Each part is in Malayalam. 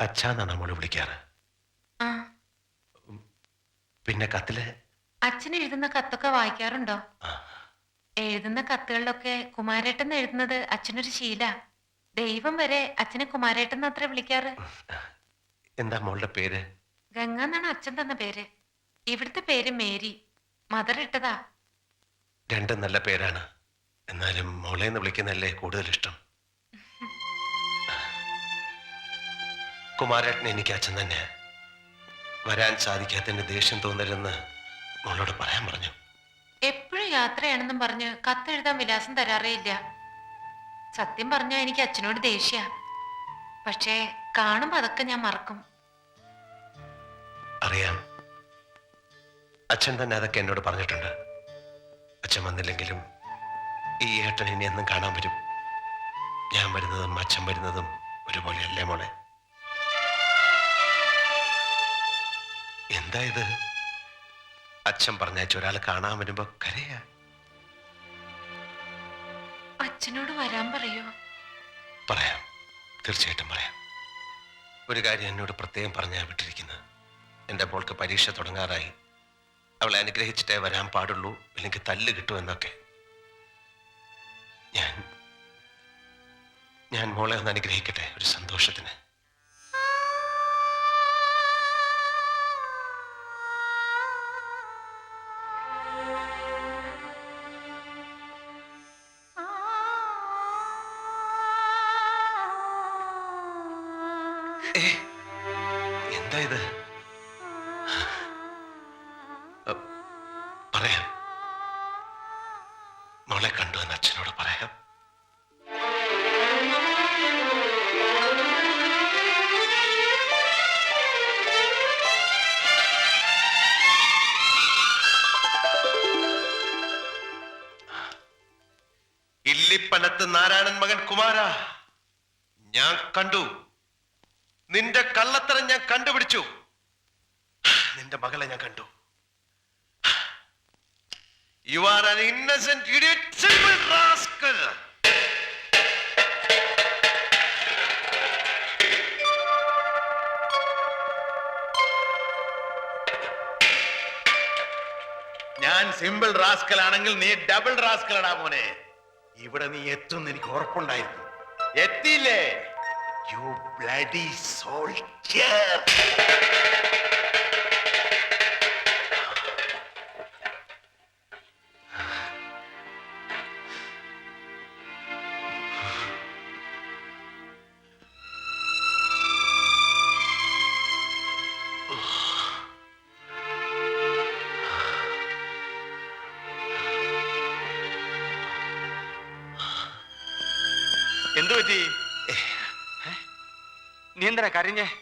അച്ഛാന്നാണ് മോൾ വിളിക്കാറ്. ആ. പിന്നെ കത്തിൽ? അച്ഛൻ എഴുതുന്ന കത്തൊക്കെ വായിക്കാറുണ്ടോ? എഴുതുന്ന കത്തുകളിലൊക്കെ കുമാരേട്ടൻ എഴുതുന്നത് അച്ഛനൊരു ശീല. ദൈവം വരെ അച്ഛനെ കുമാരേട്ടൻ അത്ര വിളിക്കാറ്. എന്താ മോളുടെ പേര്? ഗംഗ എന്നാണ് അച്ഛൻ തന്ന പേര്. ഇവിടുത്തെ പേര് മേരി. മദർ ഇട്ടതാ. രണ്ടും നല്ല പേരാണ്. എന്നാലും മോളെ എന്ന് വിളിക്കുന്നല്ലേ കൂടുതൽ ഇഷ്ടം കുമാരേട്ടൻ എനിക്ക് അച്ഛൻ തന്നെ. വരാൻ സാധിക്കാത്തതിന്റെ ദേഷ്യം തോന്നരുതെന്ന് മോളോട് പറയാൻ പറഞ്ഞു. എപ്പോഴും യാത്രയാണെന്നും പറഞ്ഞ് കത്തെഴുതാൻ വിലാസം തരാറേയില്ല. സത്യം പറഞ്ഞാൽ എനിക്ക് അച്ഛനോട് ദേഷ്യ. പക്ഷേ കാണുമ്പോ അതൊക്കെ ഞാൻ മറക്കും. അറിയാം. അച്ഛൻ തന്നെ അതൊക്കെ എന്നോട് പറഞ്ഞിട്ടുണ്ട്. അച്ഛൻ വന്നില്ലെങ്കിലും ഈ ഏട്ടൻ ഇനി എന്നും കാണാൻ വരും. ഞാൻ വരുന്നതും അച്ഛൻ വരുന്നതും ഒരുപോലെയല്ലേ മോളെ? എന്താ ഇത്? അച്ഛൻ പറഞ്ഞാച്ച ഒരാൾ കാണാൻ വരുമ്പോ കരയാ. അച്ഛനോട് വരാൻ പറയോ? പറയാം. തീർച്ചയായിട്ടും പറയാം. ഒരു കാര്യം എന്നോട് പ്രത്യേകം പറഞ്ഞാ വിട്ടിരിക്കുന്നത് എന്റെ മോൾക്ക് പരീക്ഷ തുടങ്ങാറായി. അവളെ അനുഗ്രഹിച്ചിട്ടേ വരാൻ പാടുള്ളൂ അല്ലെങ്കിൽ തല്ല് കിട്ടുമെന്നൊക്കെ ഞാൻ ഞാൻ മോളെ ഒന്ന് അനുഗ്രഹിക്കട്ടെ ഒരു സന്തോഷത്തിന്. എന്താ ഇത്? പറയാം. മോളെ കണ്ടു എന്ന് അച്ഛനോട് പറയാം. ഇല്ലിപ്പനത്ത് നാരായണൻ മകൻ കുമാര. ഞാൻ കണ്ടു. നിന്റെ കള്ളത്തരം ഞാൻ കണ്ടുപിടിച്ചു. നിന്റെ മകളെ ഞാൻ കണ്ടു. You are an innocent simple rascal. ഞാൻ സിമ്പിൾ റാസ്കൽ ആണെങ്കിൽ നീ ഡബിൾ റാസ്കലടാ മോനെ. ഇവിടെ നീ എത്തും എനിക്ക് ഉറപ്പുണ്ടായിരുന്നു. എത്തിയില്ലേ? യു ബ്ലഡി സോൾജർ എന്തു പറ്റി നീ എന്തിനാ കരഞ്ഞേ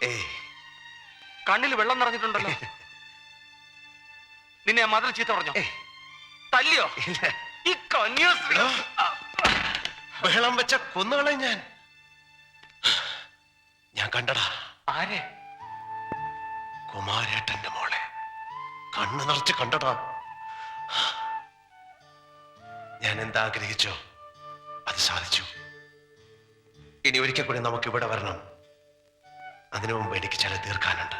കണ്ണിൽ വെള്ളം നിറഞ്ഞിട്ടുണ്ടല്ലോ. നിന്നെ മതിൽ ചീത്ത പറഞ്ഞോ? തല്ലിയോ? ഈ കന്യാസ്ത്രീ വെള്ളം ബഹളം വെച്ച കൊന്നുകളെ ഞാൻ. ഞാൻ കണ്ടടാ. ആരെ? കുമാരേട്ടന്റെ മോളെ. കണ്ണു നിറച്ച് കണ്ടടാ. ഞാൻ എന്താഗ്രഹിച്ചോ അത് സാധിച്ചു. ഇനി ഒരിക്കൽ കൂടി നമുക്ക് ഇവിടെ വരണം. അതിനു മുമ്പ് എനിക്ക് ചില തീർക്കാനുണ്ട്.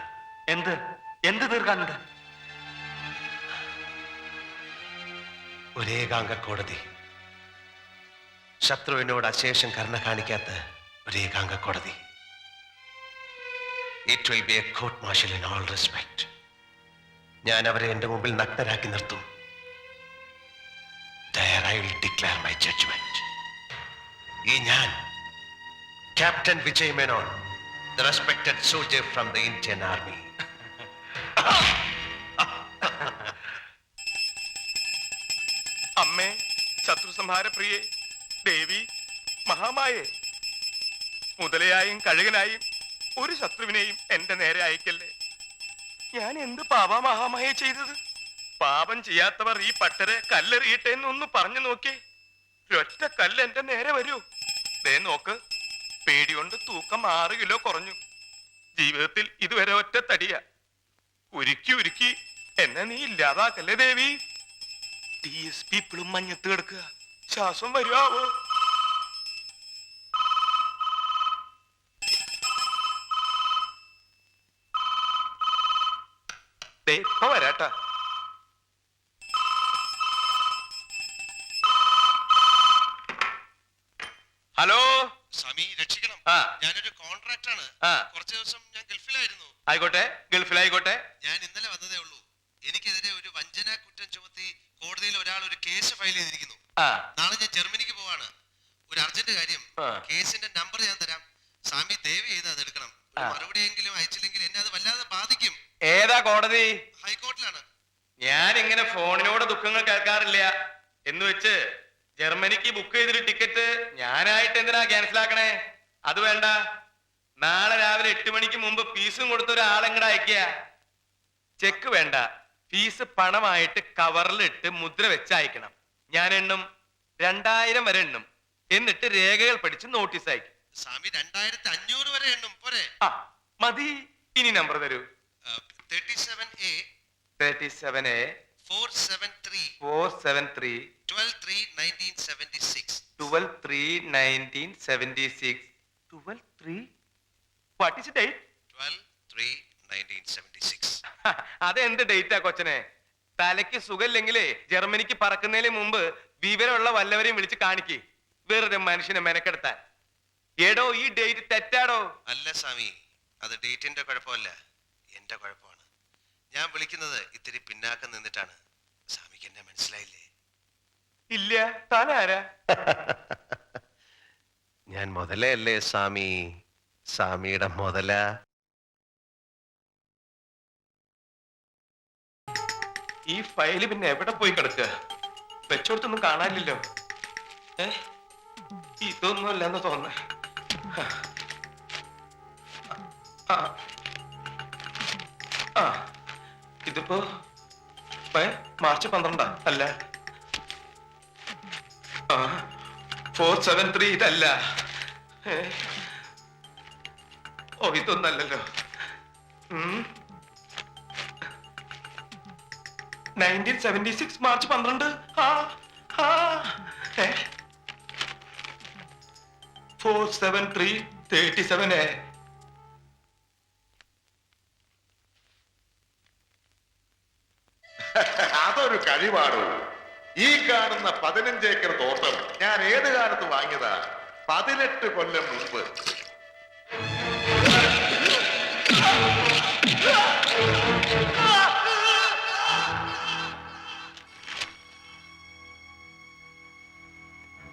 എന്ത്? എന്ത് തീർക്കാനുണ്ട്? ഒരേകാംഗ കോടതി. ശത്രുവിനോട് അശേഷം കരുണ കാണിക്കാത്ത ഒരേകാംഗ കോടതി. It will be a court martial in all respect ഞാൻ അവരെ എന്റെ മുമ്പിൽ നഗ്നരാക്കി നിർത്തും. Will declare my judgment. ഈ ഞാൻ captain Vijay Menon the respected soldier from the Indian army. അമ്മേ ശത്രു സംഹാര ദേവി മഹാമായെ. മുതലയായും കഴുകനായും ഒരു ശത്രുവിനെയും എന്റെ നേരെ അയക്കല്ലേ? ഞാൻ എന്ത് പാപ മഹാമായെ ചെയ്തത്? പാപം ചെയ്യാത്തവർ ഈ പട്ടരെ കല്ലെറിയട്ടെ എന്നൊന്ന് പറഞ്ഞു നോക്കി. ഒറ്റ കല്ല് എന്റെ നേരെ വരൂ. ദേ നോക്ക്. പേടികൊണ്ട് തൂക്കം ആറ് കിലോ കുറഞ്ഞു. ജീവിതത്തിൽ ഇതുവരെ ഒറ്റ തടിയ. ഉരുക്കി ഉരുക്കി എന്നെ നീ ഇല്ലാതാക്കല്ലേ ദേവി? ടി എസ് പി ഇപ്പോഴും മഞ്ഞത്ത് കിടക്കുക. ശ്വാസം വരുവാവോ ഇപ്പൊ വരാട്ടാ ഹലോ സ്വാമി രക്ഷിക്കണം ആ ഞാനൊരു കോൺട്രാക്ട് ആണ് കുറച്ച് ദിവസം ഞാൻ ഗൾഫിലായിരുന്നു. ആയിക്കോട്ടെ ഗൾഫിലായിക്കോട്ടെ. ഞാൻ ഇന്നലെ വന്നതേ ഉള്ളൂ. എനിക്കെതിരെ ഒരു വഞ്ചന കുറ്റം ചുമത്തി കോടതിയിൽ ഒരാൾ ഒരു കേസ് ഫയൽ ചെയ്തിരിക്കുന്നു. നാളെ ഞാൻ ജർമ്മനിക്ക് പോവാണ്. ഒരു അർജന്റ് കാര്യം. കേസിന്റെ നമ്പർ ഞാൻ തരാം. സ്വാമി ദയവ് ചെയ്ത് അത് എടുക്കണം. മറുപടിയെങ്കിലും അയച്ചില്ലെങ്കിൽ എന്നെ അത് വല്ലാതെ ബാധിക്കും. ഏതാ കോടതി? ഹൈക്കോർട്ടിലാണ്. ഞാൻ ഇങ്ങനെ ഫോണിനോട് ദുഃഖങ്ങൾ കേൾക്കാറില്ല. എന്ന് വെച്ച് ജർമ്മനിക്ക് ബുക്ക് ചെയ്തൊരു ടിക്കറ്റ് ഞാനായിട്ട് എന്തിനാ ക്യാൻസൽ ആക്കണേ അത് വേണ്ട. നാളെ രാവിലെ എട്ട് മണിക്ക് മുമ്പ് ഫീസും കൊടുത്ത ഒരാളെങ്ങടെ അയക്കുക ചെക്ക് വേണ്ട. ഫീസ് പണമായിട്ട് കവറിലിട്ട് മുദ്ര വെച്ച് അയക്കണം. ഞാൻ എണ്ണും. രണ്ടായിരം വരെ എണ്ണും. എന്നിട്ട് രേഖകൾ പഠിച്ച് നോട്ടീസ് അയക്കും സ്വാമി രണ്ടായിരത്തി അഞ്ഞൂറ് വരെ എണ്ണും. പോരെ. ആ മതി. ഇനി നമ്പർ തരൂ. Thirty seven A thirty seven A four seven three four seven three twelve three nineteen seventy six twelve three nineteen seventy six twelve three what is date twelve three nineteen seventy six അതെന്ത് ഡേറ്റാ കൊച്ചനെ? തലയ്ക്ക് സുഖമില്ലെങ്കിലേ ജർമ്മനിക്ക് പറക്കുന്നതിന് മുമ്പ് വിവരമുള്ള വല്ലവരെയും വിളിച്ച് കാണിക്ക്. വെറുതെ മനുഷ്യനെ മെനക്കെടുത്താൻ. എടോ ഈ ഡേറ്റ് തെറ്റാടോ? അല്ല സ്വാമി അത് ഡേറ്റിന്റെ കുഴപ്പമല്ല. എന്റെ കുഴപ്പമാണ്. ഞാൻ വിളിക്കുന്നത് ഇത്തിരി പിന്നാക്കം നിന്നിട്ടാണ്. സ്വാമിക്ക് എന്നെ മനസ്സിലായില്ലേ? ഇല്ല താനാരാ ആരാ? ഞാൻ മുതലേ അല്ലേ സ്വാമി? സ്വാമിയുടെ മുതല. ഈ ഫയൽ പിന്നെ എവിടെ പോയി കിടക്കുക? വെച്ചോടത്തൊന്നും കാണാനില്ലല്ലോ. ഏ? ഇതൊന്നും അല്ലെന്ന് തോന്നുന്നു ഇതിപ്പോ മാർച്ച് പന്ത്രണ്ടാ അല്ല? ആ. ഫോർ സെവൻ ത്രീ ഇതല്ല. ഓ ഇതൊന്നല്ലല്ലോ. നയന്റീൻ സെവന്റി സിക്സ് മാർച്ച് പന്ത്രണ്ട്. Four seven three thirty seven A അതൊരു കഴിവാടോ ഈ കാണുന്ന പതിനഞ്ച് ഏക്കർ തോട്ടം ഞാൻ ഏത് കാലത്ത് വാങ്ങിയതാ? പതിനെട്ട് കൊല്ലം മുമ്പ്.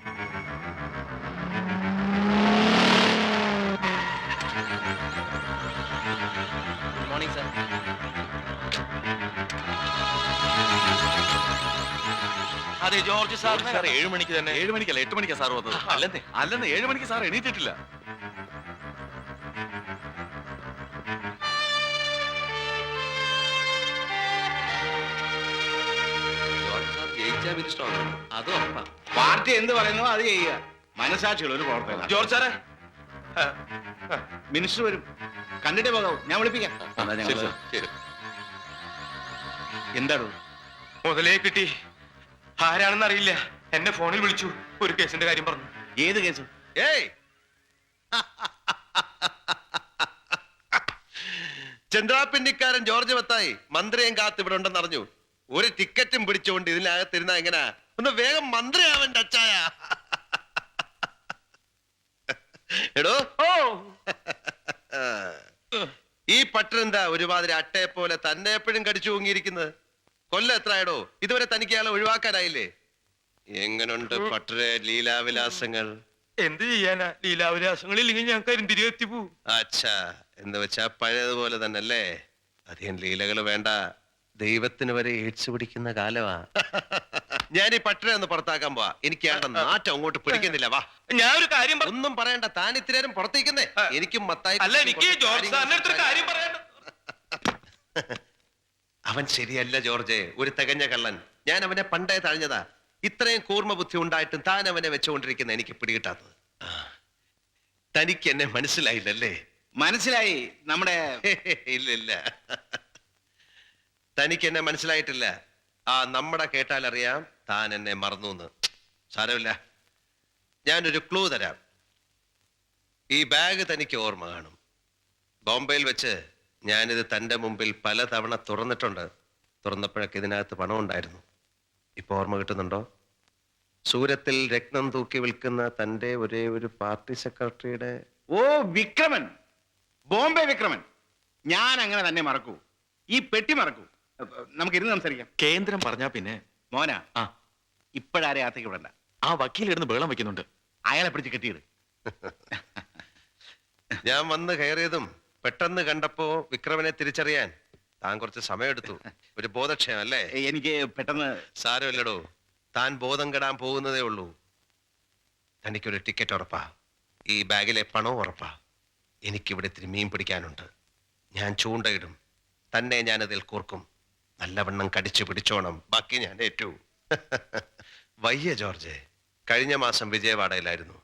മോർണിംഗ് അതെ ജോർജ് സാർ സാർ ഏഴ് മണിക്ക് തന്നെ. ഏഴ് മണിക്കല്ല എട്ട് മണിക്കാ സാർ വന്നത്. അല്ലെന്നേ അല്ലെന്ന് ഏഴ് മണിക്ക് സാർ എണീറ്റിട്ടില്ല അത് ഉറപ്പാ. പാർട്ടി എന്ത് പറയുന്നു അത് ചെയ്യുക. മനസാക്ഷികൾ ഒരു പ്രവർത്തനം ജോർജ് സാറേ. മിനിസ്റ്റർ വരും. കണ്ടിട്ടേ പോകാവൂ. ഞാൻ വിളിപ്പിക്കാം. എന്താണ് മുതലേ കിട്ടി. ആരാണെന്ന് അറിയില്ല. എന്നെ ഫോണിൽ വിളിച്ചു. ഒരു കേസിന്റെ കാര്യം പറഞ്ഞു. ഏത് കേസ്? ഏയ്! ചന്ദ്രാപ്പിണ്ടിക്കാരൻ ജോർജ് വത്തായി മന്ത്രിയും കാത്ത് ഇവിടെ ഉണ്ടെന്ന് അറിഞ്ഞു. ഒരു ടിക്കറ്റും പിടിച്ചുകൊണ്ട് ഇതിനകത്തിരുന്ന എങ്ങനെ? ഒന്ന് വേഗം മന്ത്രിയാവന്റെ അച്ചായ എടോ. ഓ. ഈ പട്ടനെന്താ ഒരുമാതിരി അട്ടയെ പോലെ തന്നെ എപ്പോഴും കടിച്ചു തൂങ്ങിയിരിക്കുന്നത്? കൊല്ലം എത്രയാടോ? ഇതുവരെ തനിക്ക് അയാളെ ഒഴിവാക്കാനായില്ലേ? എങ്ങനുണ്ട് പട്ടരെ ലീലാവിലാസങ്ങൾ? എന്ത് ചെയ്യാനാ? ലീലാവിലാസങ്ങളില്ലെങ്കിൽ ഞാൻ കരിന്തിരി എത്തിപ്പോ അച്ഛാ എന്ന് വെച്ചാ പഴയതുപോലെ തന്നെ അല്ലേ അധികം ലീലകൾ വേണ്ട. ദൈവത്തിന് വരെ ഏഴ്സ് പിടിക്കുന്ന കാലമാ. ഞാൻ ഈ പട്ടണ ഒന്ന് പുറത്താക്കാൻ പോവാ. എനിക്ക് അയാളുടെ നാറ്റം അങ്ങോട്ട് പിടിക്കുന്നില്ല. വാ. ഞാൻ ഒരു കാര്യം പറ- ഒന്നും പറയണ്ട. താൻ ഇത്തിരി പുറത്തേക്കുന്നേ. എനിക്കും മത്തായി അല്ല എനിക്ക് ജോർജ് സാറിന്റെ അടുത്തൊരു കാര്യം പറയാൻ അവൻ ശരിയല്ല ജോർജ്. ഒരു തികഞ്ഞ കള്ളൻ. ഞാൻ അവനെ പണ്ടേ തഴഞ്ഞതാ. ഇത്രയും കൂർമ്മ ബുദ്ധി ഉണ്ടായിട്ടും താൻ അവനെ വെച്ചുകൊണ്ടിരിക്കുന്ന എനിക്ക് പിടികിട്ടാത്തത്. ആ. തനിക്ക് എന്നെ മനസ്സിലായില്ലല്ലേ? മനസ്സിലായി. നമ്മുടെ ഇല്ല ഇല്ല. തനിക്ക് എന്നെ മനസ്സിലായിട്ടില്ല. ആ നമ്മുടെ കേട്ടാൽ അറിയാം താൻ എന്നെ മറന്നു എന്ന് സാരമില്ല. ഞാനൊരു ക്ലൂ തരാം. ഈ ബാഗ് തനിക്ക് ഓർമ്മ കാണും. ബോംബെയിൽ വെച്ച് ഞാനിത് തന്റെ മുമ്പിൽ പലതവണ തുറന്നിട്ടുണ്ട്. തുറന്നപ്പോഴൊക്കെ ഇതിനകത്ത് പണം ഉണ്ടായിരുന്നു ഇപ്പൊ ഓർമ്മ കിട്ടുന്നുണ്ടോ? സൂരത്തിൽ രത്നം തൂക്കി വിൽക്കുന്ന തന്റെ ഒരേ ഒരു പാർട്ടി സെക്രട്ടറിയുടെ ഓ വിക്രമൻ. ബോംബെ വിക്രമൻ. ഞാൻ അങ്ങനെ തന്നെ മറക്കൂ. ഈ പെട്ടി മറക്കൂ. നമുക്ക് ഇരുന്ന് സംസാരിക്കാം. കേന്ദ്രം പറഞ്ഞാ പിന്നെ മോന ആ. ഇപ്പോഴാരെ അകത്തേക്ക് വിടണ്ട. ആ വക്കീൽ ഇരുന്ന് ബഹളം വെക്കുന്നുണ്ട്. അയാളെ പിടിച്ച് കെട്ടിയിട്. ഞാൻ വന്ന് കയറിയതും പെട്ടെന്ന് കണ്ടപ്പോ വിക്രമനെ തിരിച്ചറിയാൻ താൻ കുറച്ച് സമയമെടുത്തു. ഒരു ബോധക്ഷയം അല്ലേ എനിക്ക് പെട്ടെന്ന് സാരമില്ലടോ. താൻ ബോധം കെടാൻ പോകുന്നതേ ഉള്ളൂ. തനിക്കൊരു ടിക്കറ്റ് ഉറപ്പാ. ഈ ബാഗിലെ പണവും ഉറപ്പാ. എനിക്കിവിടെ ഇത്തിരി മീൻ പിടിക്കാനുണ്ട്. ഞാൻ ചൂണ്ടയിടും. തന്നെ ഞാനതിൽ കൂർക്കും. നല്ലവണ്ണം കടിച്ചു പിടിച്ചോണം. ബാക്കി ഞാൻ ഏറ്റു. വയ്യ ജോർജ്. കഴിഞ്ഞ മാസം വിജയവാഡയിലായിരുന്നു.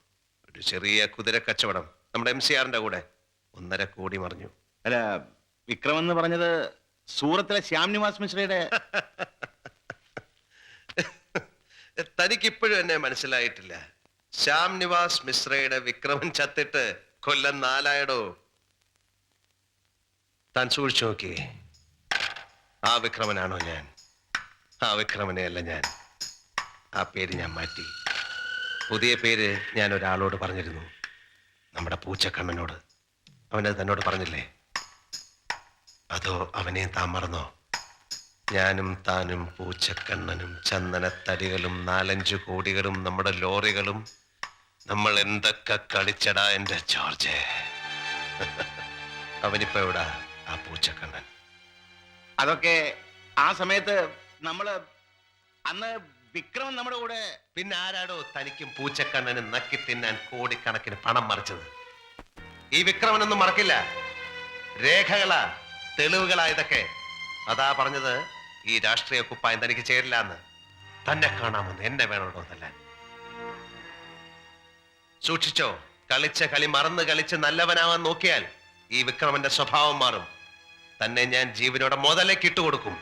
ഒരു ചെറിയ കുതിര കച്ചവടം നമ്മുടെ എം സി ആറിന്റെ കൂടെ. ഒന്നര കോടി മറിഞ്ഞു. അല്ല വിക്രം എന്ന് പറഞ്ഞത് സൂറത്തിലെ ശ്യാം നിവാസ് മിശ്രയുടെ തനിക്കിപ്പോഴും എന്നെ മനസ്സിലായിട്ടില്ല. ശ്യാം നിവാസ് മിശ്രയുടെ വിക്രമൻ ചത്തിട്ട് കൊല്ലം നാലായടോ? താൻ സൂക്ഷിച്ചു നോക്കിയേ. ആ വിക്രമനാണോ ഞാൻ? ആ വിക്രമനെയല്ല ഞാൻ. ആ പേര് ഞാൻ മാറ്റി. പുതിയ പേര് ഞാൻ ഒരാളോട് പറഞ്ഞിരുന്നു. നമ്മുടെ പൂച്ചക്കണ്ണനോട്. അവനത് തന്നോട് പറഞ്ഞില്ലേ? അതോ അവനെ താൻ മറന്നോ? ഞാനും താനും പൂച്ചക്കണ്ണനും ചന്ദനത്തടികളും നാലഞ്ചു കോടികളും നമ്മുടെ ലോറികളും നമ്മൾ എന്തൊക്കെ കളിച്ചടാ എന്റെ ജോർജ്? അവനിപ്പോ എവിടാ ആ പൂച്ചക്കണ്ണൻ? അതൊക്കെ ആ സമയത്ത് നമ്മൾ അന്ന് വിക്രമൻ നമ്മുടെ കൂടെ പിന്നെ ആരാടോ തനിക്കും പൂച്ചക്കണ്ണനും നക്കി തിന്നാൻ കോടിക്കണക്കിന് പണം മറിച്ചത്? ഈ വിക്രമനൊന്നും മറക്കില്ല. രേഖകളാ തെളിവുകളാ ഇതൊക്കെ. അതാ പറഞ്ഞത് ഈ രാഷ്ട്രീയ കുപ്പായം തനിക്ക് ചേരില്ല എന്ന് തന്നെ കാണാമെന്ന് എന്നെ വേണോടോ എന്നല്ല സൂക്ഷിച്ചോ കളിച്ച കളി മറന്ന് കളിച്ച് നല്ലവനാവാൻ നോക്കിയാൽ ഈ വിക്രമന്റെ സ്വഭാവം മാറും. തന്നെ ഞാൻ ജീവനോടെ മുതലേക്ക് ഇട്ടുകൊടുക്കും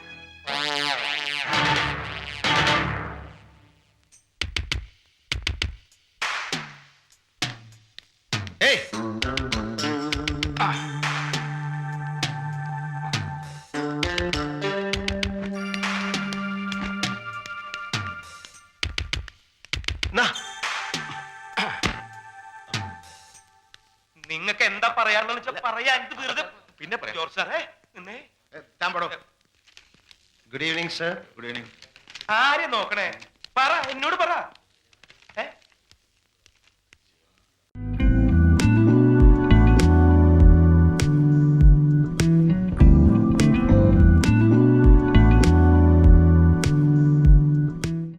ഏയ്! നിങ്ങൾക്ക് എന്താ പറയാന്ന് വെച്ചാൽ പറയാ എന്ത് വെറുതെ പിന്നെ പറയാം. ജോർജ് സാറേ. നിന്നേ. Good evening sir good evening ആരെ നോക്കണേ? പറ എന്നോട് പറ.